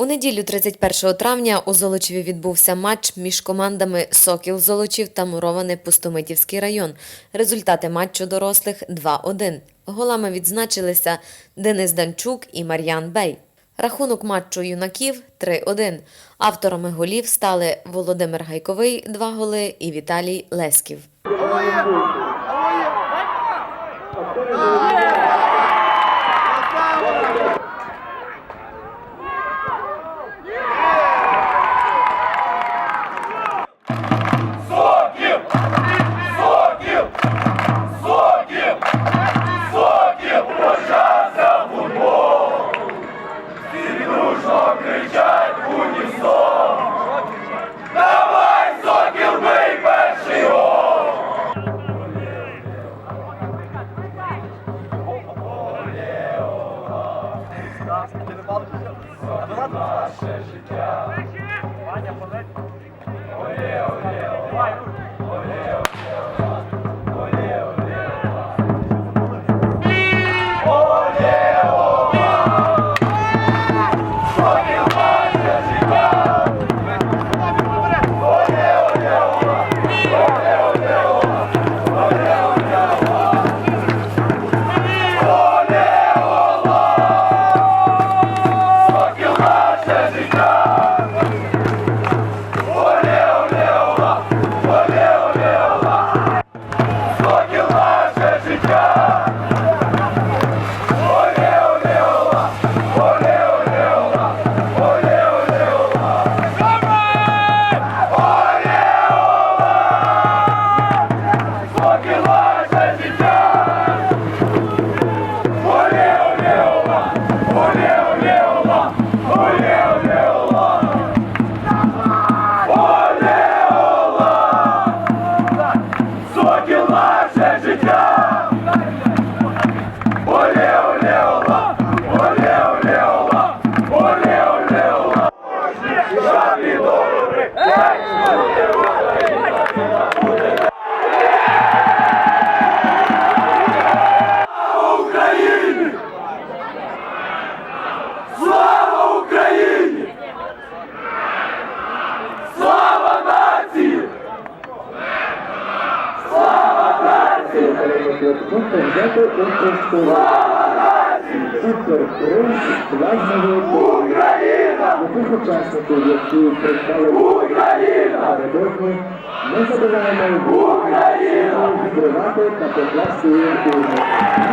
У неділю 31 травня у Золочеві відбувся матч між командами Сокіл Золочів та Муроване Пустомитівський район. Результати матчу дорослих 2-1. Голами відзначилися Денис Данчук і Мар'ян Бей. Рахунок матчу юнаків 3-1. Авторами голів стали Володимир Гайковий 2 голи і Віталій Лесків. Наше життя. Ваня, Олє, олє. Сокіл Слава Україні! Слава нації! Україна! Яких учасників, які представили Україна! ми забираємо Україна! відривати та покласти їх у